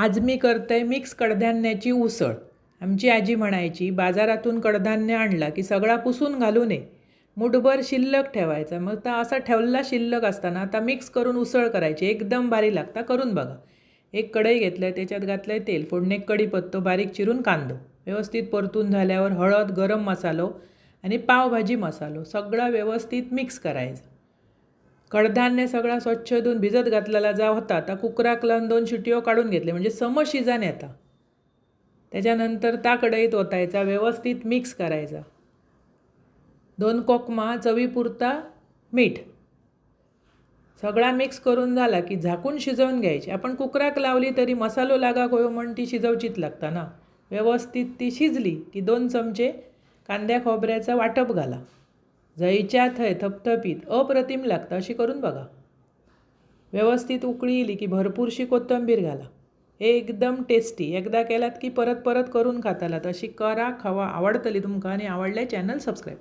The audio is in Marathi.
आज मी करते मिक्स कडधान्याची उसळ. आमची आजी म्हणायची बाजारातून कडधान्य आणला की सगळा पुसून घालू नये. मुठभर शिल्लक ठेवायचा. मग तर असा ठेवला शिल्लक असताना आता मिक्स करून उसळ करायची. एकदम भारी लागता. करून बघा. एक कढई घेतलं त्याच्यात घातलं आहे तेल. फोडणे कढीपत्तो बारीक चिरून कांदो. व्यवस्थित परतून झाल्यावर हळद गरम मसालो आणि पावभाजी मसालो. सगळा व्यवस्थित मिक्स करायचा. कडधान्य सगळा स्वच्छ धुवून भिजत घातलेला जा होता आता कुकराक लावून दोन शिट्यो काढून घेतले. म्हणजे सम शिजान येता त्याच्यानंतर ताकडईत कढईत ओतायचा व्यवस्थित मिक्स करायचा. दोन कोकमा चवीपुरता मीठ. सगळा मिक्स करून झाला की झाकून शिजवून घ्यायची. आपण कुकराक लावली तरी मसालो लागा होयो म्हणून ती शिजवचीच लागता ना. व्यवस्थित ती शिजली की दोन चमचे कांद्या खोबऱ्याचा वाटप घाला. जयच्या थंय थपथपीत अप्रतिम लागतं अशी करून बघा. व्यवस्थित उकळी येली की भरपूरशी कोथंबीर घाला. एकदम टेस्टी. एकदा केलात की परत परत करून खातालात. अशी करा खावा आवडतली तुमकां आणि आवडले चॅनल सबस्क्राईब